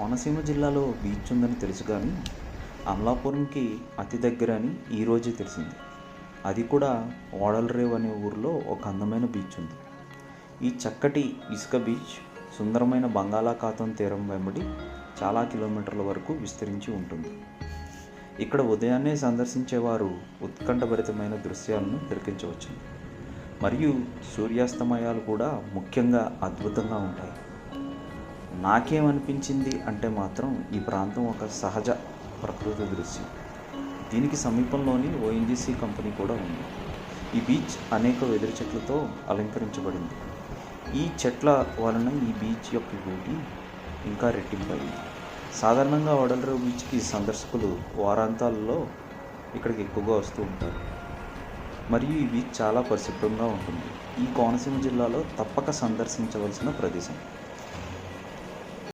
కోనసీమ జిల్లాలో బీచ్ ఉందని తెలుసు కానీ అమలాపురంకి అతి దగ్గర అని ఈరోజే తెలిసింది. అది కూడా ఓడలరేవ్ అనే ఊరిలో ఒక అందమైన బీచ్ ఉంది. ఈ చక్కటి ఇసుక బీచ్ సుందరమైన బంగాళాఖాతం తీరం వెంబడి చాలా కిలోమీటర్ల వరకు విస్తరించి ఉంటుంది. ఇక్కడ ఉదయాన్నే సందర్శించేవారు ఉత్కంఠభరితమైన దృశ్యాలను దొరికించవచ్చు మరియు సూర్యాస్తమయాలు కూడా ముఖ్యంగా అద్భుతంగా ఉంటాయి. నాకేమనిపించింది అంటే మాత్రం ఈ ప్రాంతం ఒక సహజ ప్రకృతి దృశ్యం. దీనికి సమీపంలోని ఓఎన్జీసీ కంపెనీ కూడా ఉంది. ఈ బీచ్ అనేక వెదురు చెట్లతో అలంకరించబడింది. ఈ చెట్ల వలన ఈ బీచ్ యొక్క బ్యూటీ ఇంకా రెట్టింపయింది సాధారణంగా వడలరావు బీచ్కి సందర్శకులు వారాంతాల్లో ఇక్కడికి ఎక్కువగా వస్తూ ఉంటారు. మరియు ఈ బీచ్ చాలా పరిశుభ్రంగా ఉంటుంది. ఈ కోనసీమ జిల్లాలో తప్పక సందర్శించవలసిన ప్రదేశం.